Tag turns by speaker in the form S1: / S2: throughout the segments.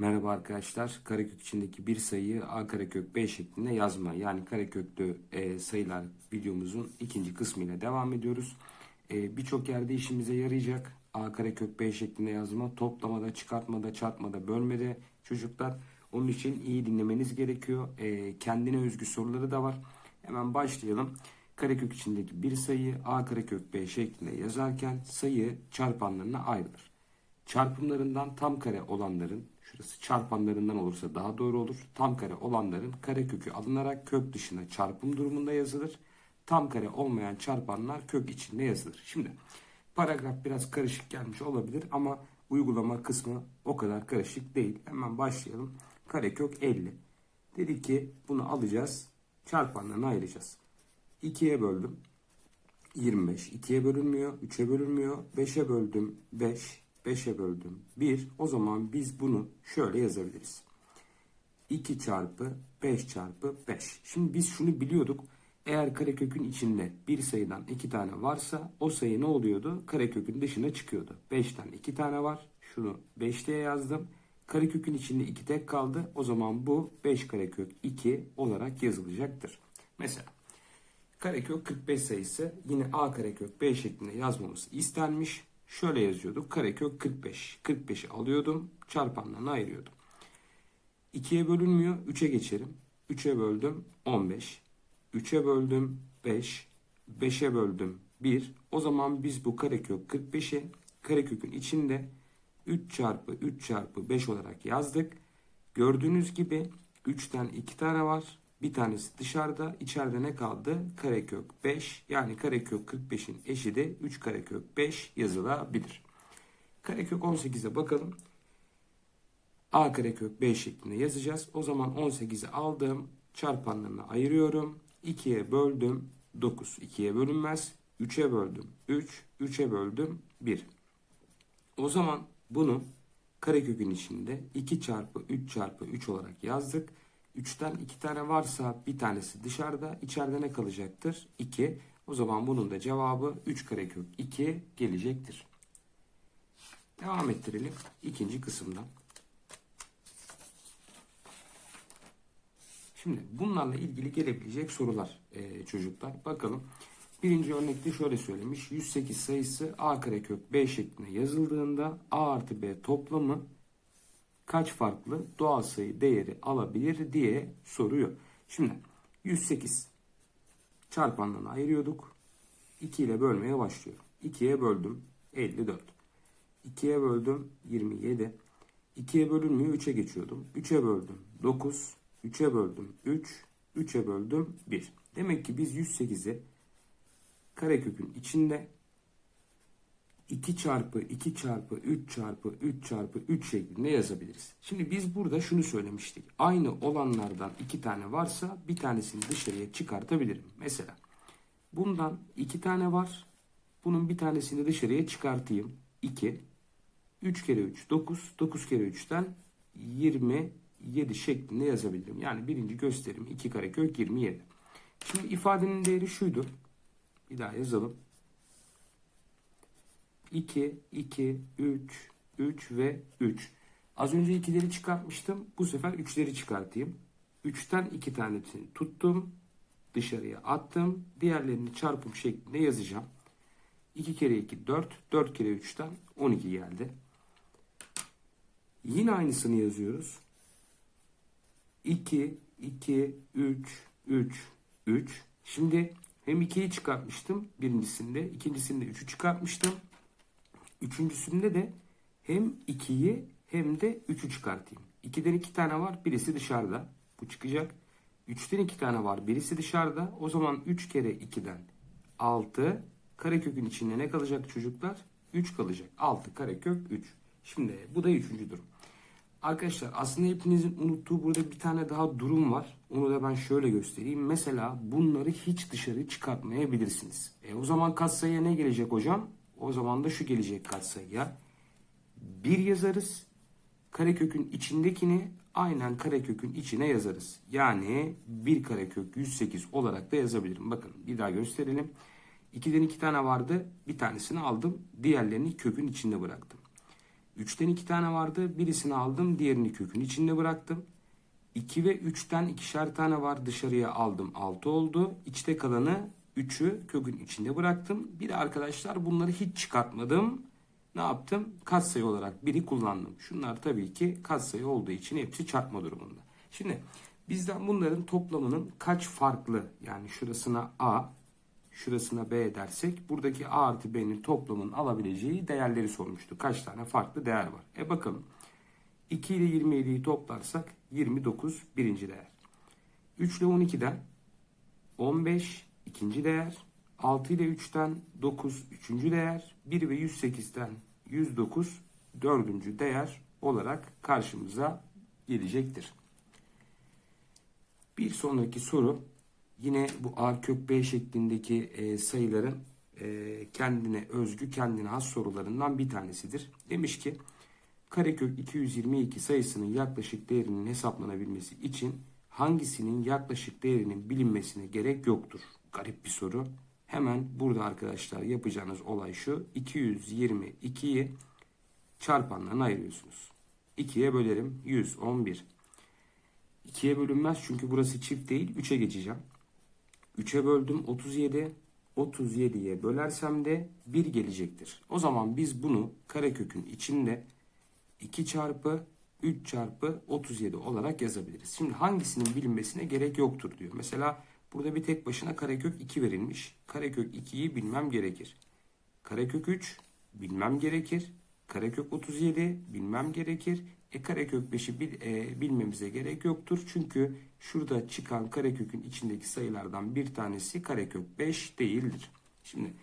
S1: Merhaba arkadaşlar. Karekök içindeki bir sayıyı a karekök b şeklinde yazma yani kareköklü e, sayılar videomuzun ikinci kısmıyla devam ediyoruz. E, Birçok yerde işimize yarayacak. a karekök b şeklinde yazma toplamada, çıkartmada, çarpmada, bölmede çocuklar. Onun için iyi dinlemeniz gerekiyor. E, kendine özgü soruları da var. Hemen başlayalım. Karekök içindeki bir sayıyı a karekök b şeklinde yazarken sayı çarpanlarına ayrılır. Çarpımlarından tam kare olanların, şurası çarpanlarından olursa daha doğru olur. Tam kare olanların karekökü alınarak kök dışına çarpım durumunda yazılır. Tam kare olmayan çarpanlar kök içinde yazılır. Şimdi paragraf biraz karışık gelmiş olabilir ama uygulama kısmı o kadar karışık değil. Hemen başlayalım. Karekök 50. Dedik ki bunu alacağız. Çarpanlarına ayıracağız. 2'ye böldüm. 25. 2'ye bölünmüyor. 3'e bölünmüyor. 5'e böldüm. 5. 5'e böldüm. 1. O zaman biz bunu şöyle yazabiliriz. 2 çarpı 5 çarpı 5. Şimdi biz şunu biliyorduk. Eğer karekökün içinde bir sayıdan iki tane varsa o sayı ne oluyordu? Karekökün dışına çıkıyordu. 5'ten 2 tane var. Şunu 5 diye yazdım. Karekökün içinde 2 tek kaldı. O zaman bu 5 karekök 2 olarak yazılacaktır. Mesela karekök 45 sayısı yine a karekök b şeklinde yazmamız istenmiş. Şöyle yazıyorduk. Karekök 45. 45'i alıyordum. Çarpanlarına ayırıyordum. 2'ye bölünmüyor. 3'e geçerim. 3'e böldüm 15. 3'e böldüm 5. 5'e böldüm 1. O zaman biz bu karekök 45'i karekökün içinde 3 çarpı 3 çarpı 5 olarak yazdık. Gördüğünüz gibi 3'ten 2 tane var. Bir tanesi dışarıda. İçeride ne kaldı? Karekök 5. Yani karekök 45'in eşi de 3 karekök 5 yazılabilir. Karekök 18'e bakalım. A karekök 5 şeklinde yazacağız. O zaman 18'i aldım. Çarpanlarına ayırıyorum. 2'ye böldüm 9. 2'ye bölünmez. 3'e böldüm 3. 3'e böldüm 1. O zaman bunu karekökün içinde 2 çarpı 3 çarpı 3 olarak yazdık. 3'ten 2 tane varsa bir tanesi dışarıda. İçeride ne kalacaktır? 2. O zaman bunun da cevabı 3 karekök 2 gelecektir. Devam ettirelim ikinci kısımdan. Şimdi bunlarla ilgili gelebilecek sorular e, çocuklar. Bakalım. Birinci örnekte şöyle söylemiş. 108 sayısı a karekök b şeklinde yazıldığında a artı b toplamı kaç farklı doğal sayı değeri alabilir diye soruyor. Şimdi 108 çarpanlarını ayırıyorduk. 2 ile bölmeye başlıyorum. 2'ye böldüm 54. 2'ye böldüm 27. 2'ye bölünmüyor 3'e geçiyordum. 3'e böldüm 9. 3'e böldüm 3. 3'e böldüm 1. Demek ki biz 108'i karekökün içinde 2 çarpı 2 çarpı 3 çarpı 3 çarpı 3 şeklinde yazabiliriz. Şimdi biz burada şunu söylemiştik. Aynı olanlardan iki tane varsa bir tanesini dışarıya çıkartabilirim. Mesela bundan iki tane var. Bunun bir tanesini dışarıya çıkartayım. 2. 3 kere 3 9. 9 kere 3'ten 27 şeklinde yazabilirim. Yani birinci gösterim 2 karekök 27. Şimdi ifadenin değeri şuydu. Bir daha yazalım. 2, 2, 3, 3 ve 3. Az önce ikileri çıkartmıştım. Bu sefer üçleri çıkartayım. 3'ten 2 tanesini tuttum. Dışarıya attım. Diğerlerini çarpım şeklinde yazacağım. 2 kere 2 4. 4 kere 3'ten 12 geldi. Yine aynısını yazıyoruz. 2, 2, 3, 3, 3. Şimdi hem 2'yi çıkartmıştım birincisinde. ikincisinde 3'ü çıkartmıştım. Üçüncüsünde de hem 2'yi hem de 3'ü çıkartayım. 2'den 2 tane var. Birisi dışarıda. Bu çıkacak. 3'ten 2 tane var. Birisi dışarıda. O zaman 3 kere 2'den 6. Karekökün içinde ne kalacak çocuklar? 3 kalacak. 6 karekök 3. Şimdi bu da 3. durum. Arkadaşlar aslında hepinizin unuttuğu burada bir tane daha durum var. Onu da ben şöyle göstereyim. Mesela bunları hiç dışarı çıkartmayabilirsiniz. E o zaman katsayıya ne gelecek hocam? O zaman da şu gelecek katsayıya. 1 yazarız. Karekökün içindekini aynen karekökün içine yazarız. Yani 1 karekök 108 olarak da yazabilirim. Bakın bir daha gösterelim. 2'den 2 tane vardı. Bir tanesini aldım. Diğerlerini kökün içinde bıraktım. 3'ten 2 tane vardı. Birisini aldım. Diğerini kökün içinde bıraktım. 2 ve 3'ten ikişer tane var. Dışarıya aldım. 6 oldu. İçte kalanı 3'ü kökün içinde bıraktım. Bir arkadaşlar bunları hiç çıkartmadım. Ne yaptım? Katsayı olarak biri kullandım. Şunlar tabii ki katsayı olduğu için hepsi çarpma durumunda. Şimdi bizden bunların toplamının kaç farklı yani şurasına A, şurasına B dersek buradaki A artı B'nin toplamının alabileceği değerleri sormuştu. Kaç tane farklı değer var? E bakalım. 2 ile 27'yi toplarsak 29 birinci değer. 3 ile 12'den 15 ikinci değer. 6 ile 3'ten 9 üçüncü değer. 1 ve 108'den 109 dördüncü değer olarak karşımıza gelecektir. Bir sonraki soru yine bu A kök B şeklindeki e, sayıların e, kendine özgü, kendine has sorularından bir tanesidir. Demiş ki karekök 222 sayısının yaklaşık değerinin hesaplanabilmesi için hangisinin yaklaşık değerinin bilinmesine gerek yoktur? Garip bir soru. Hemen burada arkadaşlar yapacağınız olay şu. 222'yi çarpanlarına ayırıyorsunuz. 2'ye bölerim 111. 2'ye bölünmez çünkü burası çift değil. 3'e geçeceğim. 3'e böldüm 37. 37'ye bölersem de 1 gelecektir. O zaman biz bunu karekökün içinde 2 çarpı 3 çarpı 37 olarak yazabiliriz. Şimdi hangisinin bilinmesine gerek yoktur diyor. Mesela burada bir tek başına karekök 2 verilmiş. Karekök 2'yi bilmem gerekir. Karekök 3 bilmem gerekir. Karekök 37 bilmem gerekir. E karekök 5'i bil, e, bilmemize gerek yoktur. Çünkü şurada çıkan karekökün içindeki sayılardan bir tanesi karekök 5 değildir. Şimdi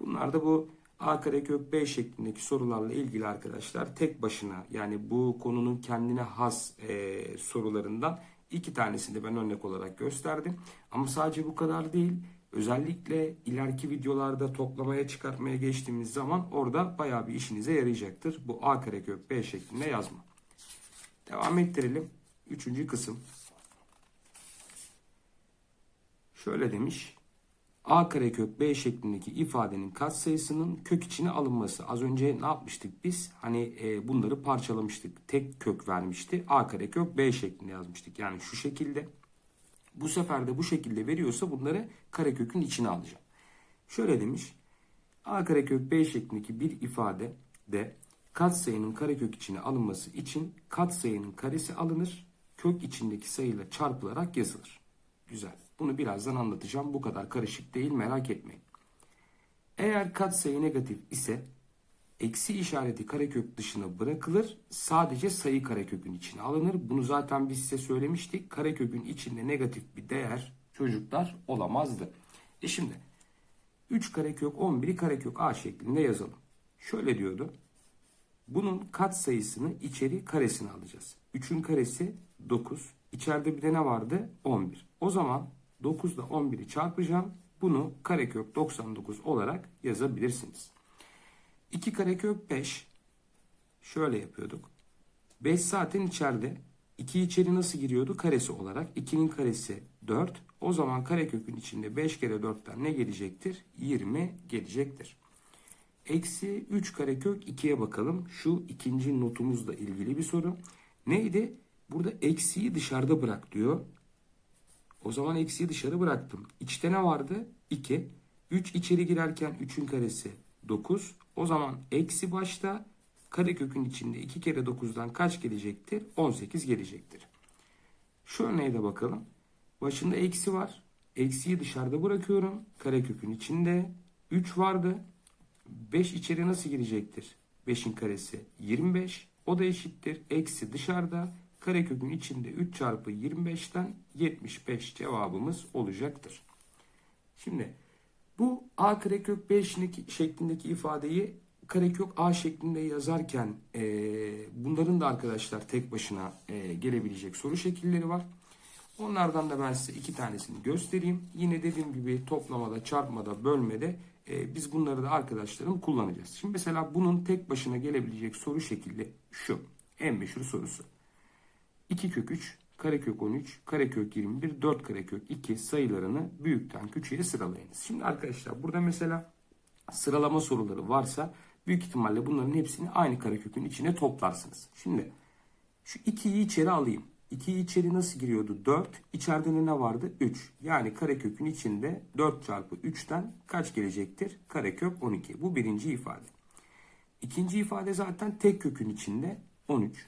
S1: bunlar da bu A karekök B şeklindeki sorularla ilgili arkadaşlar tek başına yani bu konunun kendine has e, sorularından iki tanesini ben örnek olarak gösterdim. Ama sadece bu kadar değil. Özellikle ileriki videolarda toplamaya çıkartmaya geçtiğimiz zaman orada bayağı bir işinize yarayacaktır. Bu A karekök B şeklinde yazma. Devam ettirelim. Üçüncü kısım. Şöyle demiş. A karekök B şeklindeki ifadenin katsayısının kök içine alınması. Az önce ne yapmıştık biz? Hani e, bunları parçalamıştık. Tek kök vermişti. A karekök B şeklinde yazmıştık. Yani şu şekilde. Bu sefer de bu şekilde veriyorsa bunları karekökün içine alacağım. Şöyle demiş. A karekök B şeklindeki bir ifade de katsayının karekök içine alınması için katsayının karesi alınır. Kök içindeki sayıyla çarpılarak yazılır. Güzel. Bunu birazdan anlatacağım. Bu kadar karışık değil merak etmeyin. Eğer katsayı negatif ise eksi işareti karekök dışına bırakılır. Sadece sayı karekökün içine alınır. Bunu zaten biz size söylemiştik. Karekökün içinde negatif bir değer çocuklar olamazdı. E şimdi 3 karekök 11'i karekök a şeklinde yazalım. Şöyle diyordu. Bunun kat sayısını içeri karesine alacağız. 3'ün karesi 9. İçeride bir de ne vardı? 11. O zaman 9 ile 11'i çarpacağım. Bunu karekök 99 olarak yazabilirsiniz. 2 karekök 5. Şöyle yapıyorduk. 5 zaten içeride. 2 içeri nasıl giriyordu? Karesi olarak. 2'nin karesi 4. O zaman karekökün içinde 5 kere 4'ten ne gelecektir? 20 gelecektir. Eksi 3 karekök 2'ye bakalım. Şu ikinci notumuzla ilgili bir soru. Neydi? Burada eksiyi dışarıda bırak diyor. O zaman eksiyi dışarı bıraktım. İçte ne vardı? 2. 3 içeri girerken 3'ün karesi 9. O zaman eksi başta karekökün içinde 2 kere 9'dan kaç gelecektir? 18 gelecektir. Şu örneğe de bakalım. Başında eksi var. Eksiyi dışarıda bırakıyorum. Karekökün içinde 3 vardı. 5 içeri nasıl girecektir? 5'in karesi 25. O da eşittir. Eksi dışarıda. Karekökün içinde 3 çarpı 25'ten 75 cevabımız olacaktır. Şimdi bu a karekök b şeklindeki ifadeyi karekök a şeklinde yazarken e, bunların da arkadaşlar tek başına e, gelebilecek soru şekilleri var. Onlardan da ben size iki tanesini göstereyim. Yine dediğim gibi toplamada, çarpmada, bölmede e, biz bunları da arkadaşlarım kullanacağız. Şimdi mesela bunun tek başına gelebilecek soru şekli şu. En meşhur sorusu. 2 kök 3, karekök 13, karekök 21, 4 karekök 2 sayılarını büyükten küçüğe sıralayınız. Şimdi arkadaşlar burada mesela sıralama soruları varsa Büyük ihtimalle bunların hepsini aynı karekökün içine toplarsınız. Şimdi şu 2'yi içeri alayım. 2'yi içeri nasıl giriyordu? 4. İçeride de ne vardı? 3. Yani karekökün içinde 4 çarpı 3'ten kaç gelecektir? Karekök 12. Bu birinci ifade. İkinci ifade zaten tek kökün içinde 13.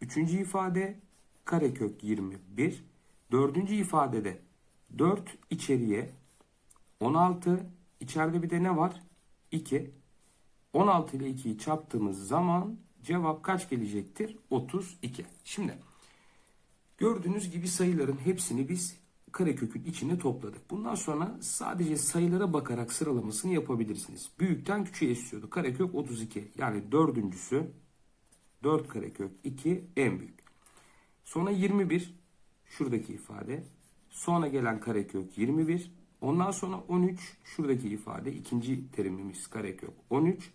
S1: Üçüncü ifade karekök 21. Dördüncü ifadede 4 içeriye 16. İçeride bir de ne var? 2. 16 ile 2'yi çarptığımız zaman cevap kaç gelecektir? 32. Şimdi gördüğünüz gibi sayıların hepsini biz karekökün içine topladık. Bundan sonra sadece sayılara bakarak sıralamasını yapabilirsiniz. Büyükten küçüğe istiyordu. Karekök 32. Yani dördüncüsü 4 karekök 2 en büyük. Sonra 21 şuradaki ifade. Sonra gelen karekök 21. Ondan sonra 13 şuradaki ifade. ikinci terimimiz karekök 13.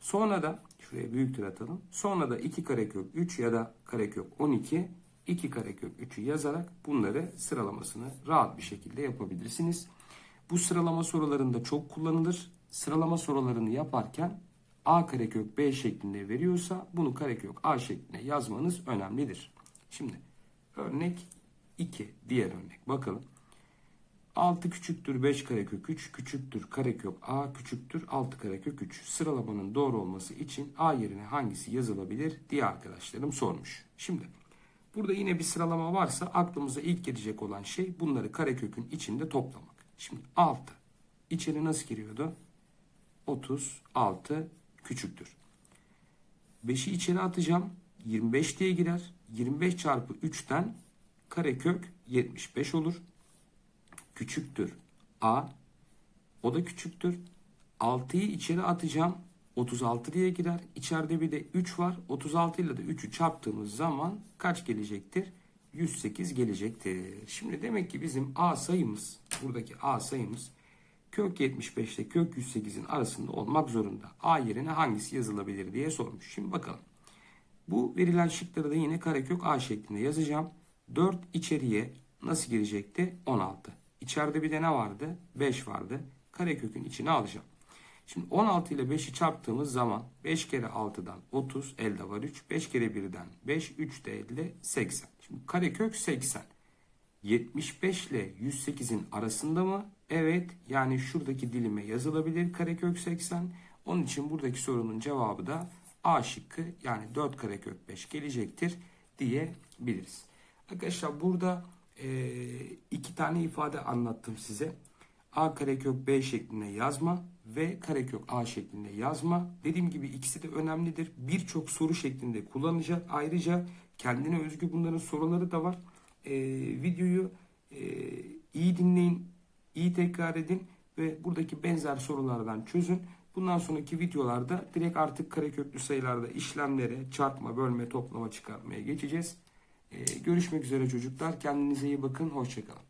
S1: Sonra da şuraya büyüktür atalım. Sonra da 2 karekök 3 ya da karekök 12 2 karekök 3'ü yazarak bunları sıralamasını rahat bir şekilde yapabilirsiniz. Bu sıralama sorularında çok kullanılır. Sıralama sorularını yaparken A karekök B şeklinde veriyorsa bunu karekök A şeklinde yazmanız önemlidir. Şimdi örnek 2 diğer örnek bakalım. 6 küçüktür 5 karekök 3 küçüktür karekök A küçüktür 6 karekök 3. Sıralamanın doğru olması için A yerine hangisi yazılabilir diye arkadaşlarım sormuş. Şimdi burada yine bir sıralama varsa aklımıza ilk gelecek olan şey bunları karekökün içinde toplamak. Şimdi 6 içeri nasıl giriyordu? 36 küçüktür. 5'i içeri atacağım. 25 diye girer. 25 çarpı 3'ten karekök 75 olur. Küçüktür. A. O da küçüktür. 6'yı içeri atacağım. 36 diye girer. İçeride bir de 3 var. 36 ile de 3'ü çarptığımız zaman kaç gelecektir? 108 gelecektir. Şimdi demek ki bizim A sayımız, buradaki A sayımız kök 75 ile kök 108'in arasında olmak zorunda. A yerine hangisi yazılabilir diye sormuş. Şimdi bakalım. Bu verilen şıkları da yine karekök A şeklinde yazacağım. 4 içeriye nasıl girecekti? 16. İçeride bir de ne vardı? 5 vardı. Karekökün içine alacağım. Şimdi 16 ile 5'i çarptığımız zaman 5 kere 6'dan 30 elde var 3. 5 kere 1'den 5 3 de elde 80. Şimdi karekök 80. 75 ile 108'in arasında mı? Evet. Yani şuradaki dilime yazılabilir karekök 80. Onun için buradaki sorunun cevabı da A şıkkı yani 4 karekök 5 gelecektir diyebiliriz. Arkadaşlar burada e, iki tane ifade anlattım size. A karekök B şeklinde yazma ve karekök A şeklinde yazma. Dediğim gibi ikisi de önemlidir. Birçok soru şeklinde kullanacak. Ayrıca kendine özgü bunların soruları da var. E, videoyu e, iyi dinleyin, iyi tekrar edin ve buradaki benzer sorulardan çözün. Bundan sonraki videolarda direkt artık kareköklü sayılarda işlemlere, çarpma, bölme, toplama, çıkartmaya geçeceğiz. Ee, görüşmek üzere çocuklar. Kendinize iyi bakın. Hoşçakalın.